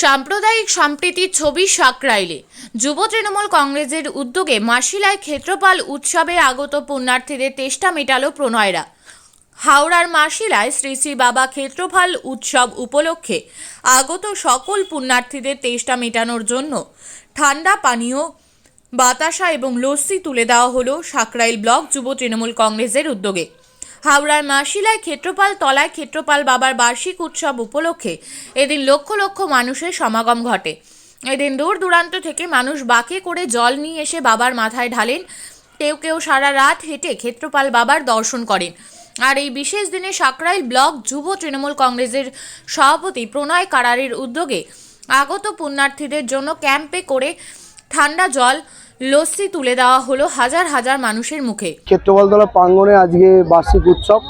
সাম্প্রদায়িক সম্প্রীতির ছবি সাকরাইলে যুব তৃণমূল কংগ্রেসের উদ্যোগে মাসিলায় ক্ষেত্রপাল উৎসবে আগত পুণ্যার্থীদের তেষ্টা মেটালো প্রণয়রা। হাওড়ার মাসিলায় শ্রী শ্রী বাবা ক্ষেত্রফল উৎসব উপলক্ষে আগত সকল পুণ্যার্থীদের তেষ্টা মেটানোর জন্য ঠান্ডা পানীয়, বাতাসা এবং লস্যি তুলে দেওয়া হলো সাকরাইল ব্লক যুব তৃণমূল কংগ্রেসের উদ্যোগে। হাওড়ার মাসিলায় ক্ষেত্রপাল, তলায় ক্ষেত্রপাল বাবার বার্ষিক উৎসব উপলক্ষে এদিন লক্ষ লক্ষ মানুষের সমাগম ঘটে। এদিন দূর দূরান্ত থেকে মানুষ বাঁকে করে জল নিয়ে এসে বাবার মাথায় ঢালেন। কেউ কেউ সারা রাত হেঁটে ক্ষেত্রপাল বাবার দর্শন করেন। আর এই বিশেষ দিনে সাকরাইল ব্লক যুব তৃণমূল কংগ্রেসের সভাপতি প্রণয় কারারের উদ্যোগে আগত পুণ্যার্থীদের জন্য ক্যাম্পে করে ঠান্ডা জল লস্যি তুলে দেওয়া হলো হাজার হাজার মানুষের মুখে। ক্ষেত্রপালতলা প্রাঙ্গণে আজকে বার্ষিক উৎসব।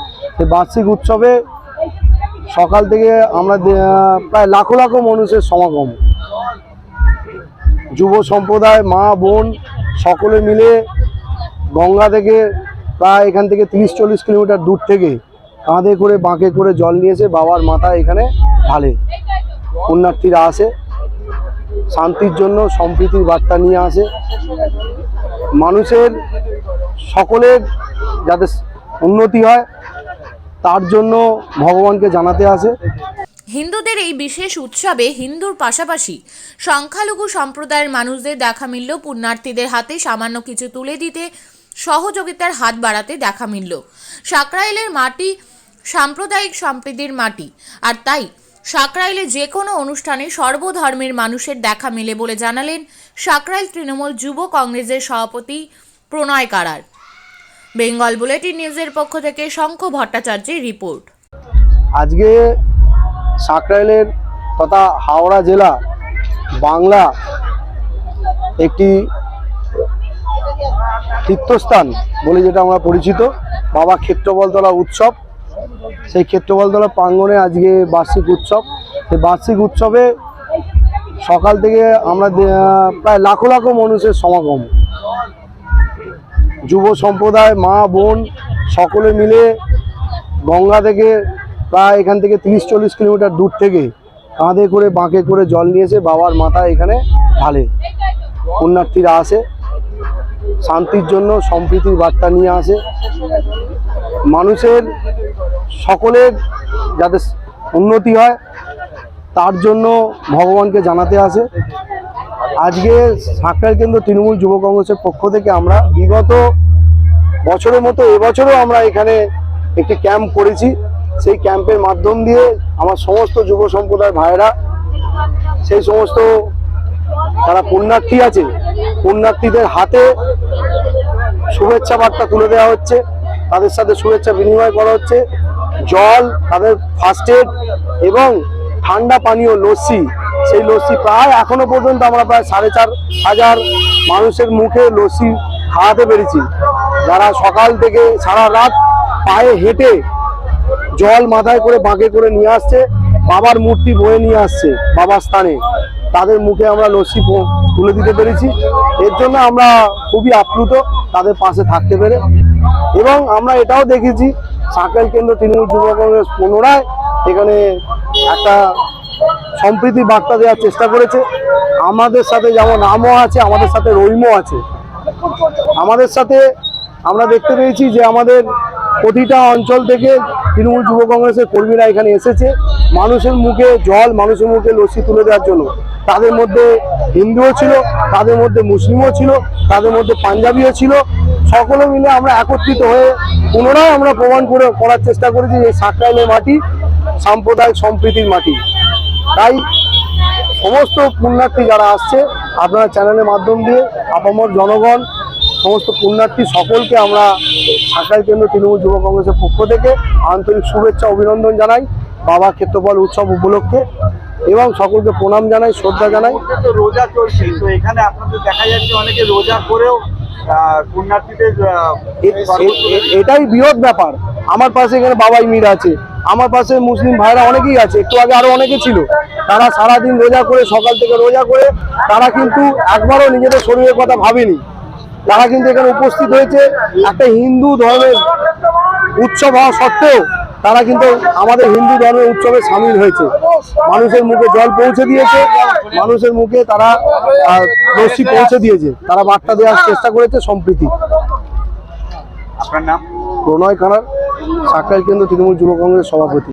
বার্ষিক উৎসবে সকাল থেকে আমরা প্রায় লাখো লাখো মানুষের সমাগম। যুব সম্প্রদায়, মা, বোন সকলে মিলে গঙ্গা থেকে প্রায় এখান থেকে তিরিশ চল্লিশ কিলোমিটার দূর থেকে কাঁধে করে বাঁকে করে জল নিয়েছে বাবার মাথা এখানে ঢালে। পুণ্যার্থীরা আসে। শান্তির জন্য সম্প্রীতির বার্তা নিয়ে আসে। মানুষের, সকলের যাতে উন্নতি হয়, তার জন্য ভগবানকে জানাতে আসে। হিন্দুদের এই বিশেষ উৎসবে হিন্দুর পাশাপাশি সংখ্যালঘু সম্প্রদায়ের মানুষদের দেখা মিলল, পুণ্যার্থীদের হাতে সামান্য কিছু তুলে দিতে, সহযোগিতার হাত বাড়াতে দেখা মিলল। সাকরাইলের মাটি সাম্প্রদায়িক সম্প্রীতির মাটি, আর তাই সাকরাইলে যে কোনো অনুষ্ঠানে সর্বধর্মের মানুষের দেখা মেলে বলে জানালেন সাকরাইল তৃণমূল যুব কংগ্রেসের সভাপতি প্রণয় কারার। বেঙ্গল বুলেটিন নিউজের পক্ষ থেকে শঙ্খ ভট্টাচার্যের রিপোর্ট। আজকে সাকরাইলের তথা হাওড়া জেলা বাংলা একটি তীর্থস্থান বলে যেটা আমরা পরিচিত, বাবা ক্ষেত্রবলতলা উৎসব। সেই ক্ষেত্রবলতলা প্রাঙ্গনে আজকে বার্ষিক উৎসব। সেই বার্ষিক উৎসবে সকাল থেকে আমরা প্রায় লাখো লাখো মানুষের সমাগম। যুব সম্প্রদায়, মা, বোন সকলে মিলে গঙ্গা থেকে প্রায় এখান থেকে তিরিশ চল্লিশ কিলোমিটার দূর থেকে কাঁধে করে বাঁকে করে জল নিয়েছে বাবার মাথা এখানে ঢালে। পুণ্যার্থীরা আসে, শান্তির জন্য সম্প্রীতির বার্তা নিয়ে আসে। মানুষের সকলের যাতে উন্নতি হয়, তার জন্য ভগবানকে জানাতে আসে। আজকে সাকরাইল কেন্দ্র তৃণমূল যুব কংগ্রেসের পক্ষ থেকে আমরা বিগত বছরের মতো, এবছরও আমরা এখানে একটি ক্যাম্প করেছি। সেই ক্যাম্পের মাধ্যম দিয়ে আমার সমস্ত যুব সম্প্রদায় ভাইয়েরা, সেই সমস্ত যারা পুণ্যার্থী আছে, পুণ্যার্থীদের হাতে শুভেচ্ছা বার্তা তুলে দেওয়া হচ্ছে। তাদের সাথে শুভেচ্ছা বিনিময় করা হচ্ছে। জল, তাদের ফার্স্ট এড এবং ঠান্ডা পানীয় লস্যি। সেই লস্যি প্রায় এখনও পর্যন্ত আমরা প্রায় সাড়ে চার হাজার মানুষের মুখে লস্যি খাওয়াতে পেরেছি। যারা সকাল থেকে সারা রাত পায়ে হেঁটে জল মাথায় করে বাঁকে করে নিয়ে আসছে, বাবার মূর্তি বয়ে নিয়ে আসছে বাবার স্থানে। তাদের মুখে আমরা লস্যি তুলে দিতে পেরেছি। এর জন্য আমরা খুবই আপ্লুত তাদের পাশে থাকতে পেরে। এবং আমরা এটাও দেখেছি সাঁকাইল কেন্দ্র তৃণমূল যুব কংগ্রেস পুনরায় এখানে একটা সম্প্রীতি বার্তা দেওয়ার চেষ্টা করেছে। আমাদের সাথে যেমন রামও আছে, আমাদের সাথে রহিমও আছে। আমাদের সাথে আমরা দেখতে পেয়েছি যে আমাদের প্রতিটা অঞ্চল থেকে তৃণমূল যুব কংগ্রেসের কর্মীরা এখানে এসেছে। মানুষের মুখে জল, মানুষের মুখে লস্যি তুলে দেওয়ার জন্য। তাদের মধ্যে হিন্দুও ছিল, তাদের মধ্যে মুসলিমও ছিল, তাদের মধ্যে পাঞ্জাবিও ছিল। সকলে মিলে আমরা একত্রিত হয়ে পুনরায় আমরা প্রমাণ করে করার চেষ্টা করেছি যে সাকরাইলের মাটি সাম্প্রদায়িক সম্প্রীতির মাটি। তাই সমস্ত পুণ্যার্থী যারা আসছে, আপনারা চ্যানেলের মাধ্যম দিয়ে আপামর জনগণ, সমস্ত পুণ্যার্থী সকলকে আমরা সাকাল কেন্দ্র তৃণমূল যুব কংগ্রেসের পক্ষ থেকে আন্তরিক শুভেচ্ছা, অভিনন্দন জানাই, বাবা ক্ষেত্রপাল উৎসব উপলক্ষে, এবং সকলকে প্রণাম জানাই, শ্রদ্ধা জানাই। রোজা চলছে, তো এখানে আপনাদের দেখা যাচ্ছে অনেকে রোজা করেও পুণ্যার্থীদের এটাই বৃহৎ ব্যাপার। আমার পাশে এখানে বাবাই মির আছে। আমার পাশে মুসলিম ভাইরা অনেকেই আছে। একটু আগে আরও অনেকে ছিল। তারা সারাদিন রোজা করে সকাল থেকে রোজা করে তারা কিন্তু একবারও নিজেদের শরীরের কথা ভাবেনি। তারা কিন্তু এখানে উপস্থিত হয়েছে। একটা হিন্দু ধর্মের উৎসব হওয়া সত্ত্বেও তারা কিন্তু আমাদের হিন্দু ধর্মের উৎসবে সামিল হয়েছে। মানুষের মুখে জল পৌঁছে দিয়েছে। মানুষের মুখে তারা লস্যি পৌঁছে দিয়েছে। তারা বার্তা দেওয়ার চেষ্টা করেছে সম্প্রীতি। আপনার নাম? প্রণয় খানার সাকরাইল কেন্দ্র তৃণমূল যুব কংগ্রেস সভাপতি।